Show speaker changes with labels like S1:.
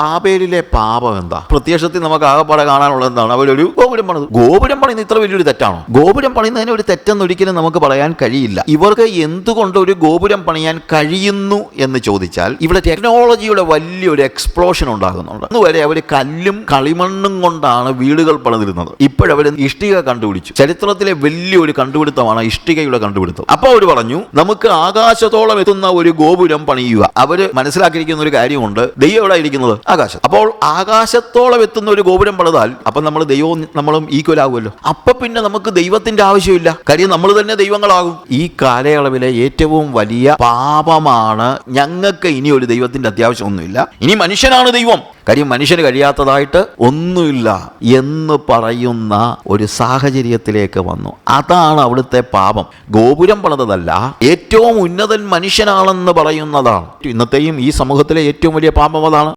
S1: ബാബേലിലെ പാപം എന്താ? പ്രത്യക്ഷത്തിൽ നമുക്ക് ആകെപ്പാടെ കാണാനുള്ളത് എന്താണ്? അവരൊരു ഗോപുരം പണിത്. ഗോപുരം പണിയുന്ന ഇത്ര വലിയൊരു തെറ്റാണോ? ഗോപുരം പണിയുന്നതിന് ഒരു തെറ്റെന്ന് ഒരിക്കലും നമുക്ക് പറയാൻ കഴിയില്ല. ഇവർക്ക് എന്തുകൊണ്ട് ഒരു ഗോപുരം പണിയാൻ കഴിയുന്നു എന്ന് ചോദിച്ചാൽ ഇവിടെ ടെക്നോളജിയുടെ വലിയൊരു എക്സ്പ്ലോഷൻ ഉണ്ടാകുന്നുണ്ട്. അന്ന് വരെ അവർ കല്ലും കളിമണ്ണും കൊണ്ടാണ് വീടുകൾ പണിതിരുന്നത്. ഇപ്പോഴവർ ഇഷ്ടിക കണ്ടുപിടിച്ചു. ചരിത്രത്തിലെ വലിയൊരു കണ്ടുപിടുത്തമാണ് ഇഷ്ടികയുടെ കണ്ടുപിടുത്തം. അപ്പോൾ അവർ പറഞ്ഞു നമുക്ക് ആകാശത്തോളം എത്തുന്ന ഒരു ഗോപുരം പണിയുക. അവർ മനസ്സിലാക്കിയിരിക്കുന്ന ഒരു കാര്യമുണ്ട്. ദൈവം എവിടെ ഇരിക്കുന്നത്? ആകാശം അപ്പോൾ ആകാശത്തോളം എത്തുന്ന ഒരു ഗോപുരം പണിതാൽ അപ്പൊ നമ്മൾ ദൈവവും നമ്മളും ഈക്വൽ ആകുമല്ലോ. അപ്പൊ പിന്നെ നമുക്ക് ദൈവത്തിന്റെ ആവശ്യമില്ല. കാര്യം നമ്മൾ തന്നെ ദൈവങ്ങളാകും. ഈ കാലയളവിലെ ഏറ്റവും വലിയ പാപമാണ് ഞങ്ങൾക്ക് ഇനി ഒരു ദൈവത്തിന്റെ അത്യാവശ്യമൊന്നുമില്ല ഇനി മനുഷ്യനാണ് ദൈവം. കാര്യം മനുഷ്യന് കഴിയാത്തതായിട്ട് ഒന്നുമില്ല എന്ന് പറയുന്ന ഒരു സാഹചര്യത്തിലേക്ക് വന്നു. അതാണ് അവിടുത്തെ പാപം. ഗോപുരം പണിതല്ല ഏറ്റവും ഉന്നതൻ മനുഷ്യനാണെന്ന് പറയുന്നതാണ്. ഇന്നത്തെയും ഈ സമൂഹത്തിലെ ഏറ്റവും വലിയ പാപം അതാണ്.